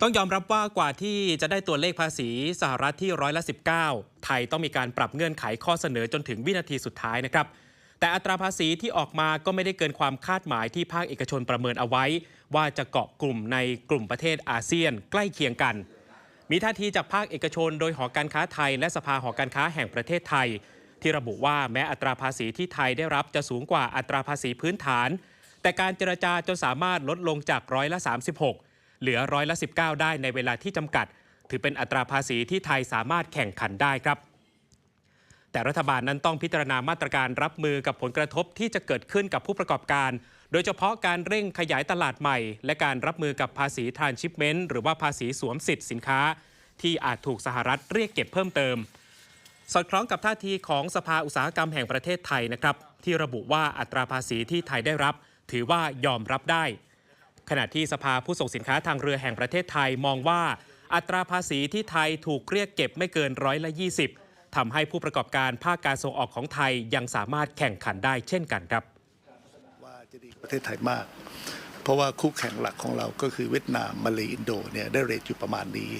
ต้องยอมรับว่ากว่าที่จะได้ตัวเลขภาษีสหรัฐที่ร้อยละ 19 ไทยต้องมีการปรับเงื่อนไขข้อเสนอจนถึงวินาทีสุดท้ายนะครับ แต่อัตราภาษีที่ออกมาก็ไม่ได้เกินความคาดหมายที่ภาคเอกชนประเมินเอาไว้ ว่าจะเกาะกลุ่มในกลุ่มประเทศอาเซียนใกล้เคียงกัน มีท่าทีจากภาคเอกชน โดยหอการค้าไทย และสภาหอการค้าแห่งประเทศไทย ที่ระบุว่าแม้อัตราภาษีที่ไทยได้รับจะสูงกว่าอัตราภาษีพื้นฐาน แต่การเจรจาจนสามารถลดลงจากร้อยละ 36 เหลือร้อยละ 19 ได้ในเวลาที่จำกัด ถือเป็นอัตราภาษีที่ไทยสามารถแข่งขันได้ครับ แต่รัฐบาลนั้นต้องพิจารณามาตรการรับมือกับผลกระทบที่จะเกิดขึ้นกับผู้ประกอบการ โดยเฉพาะการเร่งขยายตลาดใหม่ และการรับมือกับภาษีทรานชิปเมนต์หรือว่าภาษีสวมสิทธิ์สินค้า ที่อาจถูกสหรัฐเรียกเก็บเพิ่มเติมสอดคล้องกับท่าทีของสภาอุตสาหกรรมแห่งประเทศไทยนะครับ ที่ระบุว่าอัตราภาษีที่ไทยได้รับ ถือว่ายอมรับได้ ขณะที่สภาผู้ส่งสินค้าทางเรือแห่งประเทศไทยมองว่า อัตราภาษีที่ไทยถูกเรียกเก็บไม่เกินร้อยละ 20ทำให้ผู้ประกอบการภาคการส่งออกของไทยยังสามารถแข่งขันได้เช่นกันครับว่าจะดีประเทศไทยมาก เพราะว่าคู่แข่งหลักของเราก็คือเวียดนามมาเลอินโดเนี่ยได้เรทอยู่ประมาณนี้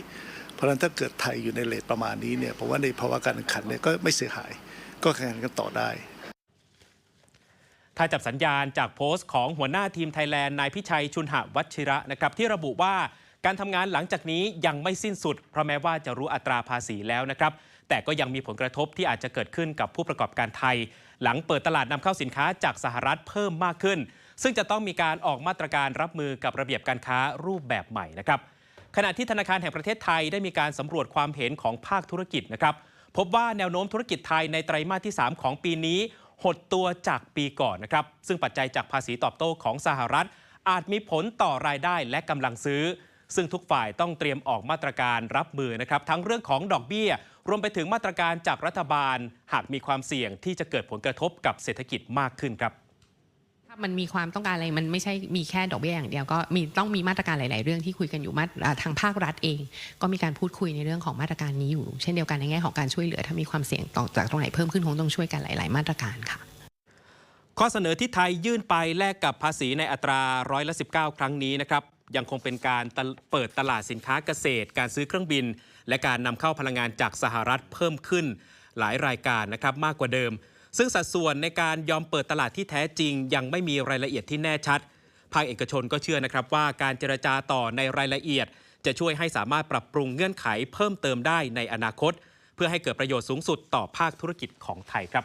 เพราะฉะนั้นถ้าเกิดไทยอยู่ในเรทประมาณนี้เนี่ยผมว่าในภาวะการแข่งขันเนี่ยก็ไม่เสียหาย ก็แข่งขันกันต่อได้ ถ้าจับสัญญาณจากโพสต์ของหัวหน้าทีมไทยแลนด์นายพิชัยชุนหวัชิระนะครับที่ระบุว่าการทำงานหลังจากนี้ยังไม่สิ้นสุด เพราะแม้ว่าจะรู้อัตราภาษีแล้วนะครับ แต่ก็ยังมีผลกระทบที่อาจจะเกิดขึ้นกับผู้ประกอบการไทย หลังเปิดตลาดนำเข้าสินค้าจากสหรัฐเพิ่มมากขึ้น ซึ่งจะต้องมีการออกมาตรการรับมือกับระเบียบการค้ารูปแบบใหม่นะครับขณะที่ธนาคารแห่งประเทศไทยได้มีการสำรวจความเห็นของภาคธุรกิจนะครับพบว่าแนวโน้มธุรกิจไทยในไตรมาสที่ 3 ของปีนี้ หดตัวจากปีก่อนนะครับ ซึ่งปัจจัยจากภาษีตอบโต้ของสหรัฐ อาจมีผลต่อรายได้และกำลังซื้อ ซึ่งทุกฝ่ายต้องเตรียมออกมาตรการรับมือนะครับ ทั้งเรื่องของดอกเบี้ย รวมไปถึงมาตรการจากรัฐบาล หากมีความเสี่ยงที่จะเกิดผลกระทบกับเศรษฐกิจมากขึ้นครับ มันมีความต้องการอะไรมันไม่ใช่มีแค่ดอกเบี้ยอย่างเดียวก็มีต้องมีมาตรการหลาย ๆ เรื่องที่คุยกันอยู่มาทางภาครัฐเอง ก็มีการพูดคุยในเรื่องของมาตรการนี้อยู่ เช่นเดียวกันในแง่ของการช่วยเหลือถ้ามีความเสี่ยงต่อจากตรงไหนเพิ่มขึ้นคงต้องช่วยกันหลาย ๆ มาตรการค่ะ ข้อเสนอที่ไทยยื่นไปแลกกับภาษีในอัตราร้อยละ19 ครั้งนี้นะครับยังคงเป็นการเปิดตลาดสินค้าเกษตร การซื้อเครื่องบิน และการนำเข้าพลังงานจากสหรัฐเพิ่มขึ้นหลายรายการนะครับมากกว่าเดิม ซึ่งสัดส่วนในการยอมเปิดตลาดที่แท้จริง ยังไม่มีรายละเอียดที่แน่ชัด ภาคเอกชนก็เชื่อนะครับว่าการเจรจาต่อในรายละเอียด จะช่วยให้สามารถปรับปรุงเงื่อนไขเพิ่มเติมได้ในอนาคต เพื่อให้เกิดประโยชน์สูงสุดต่อภาคธุรกิจของไทยครับ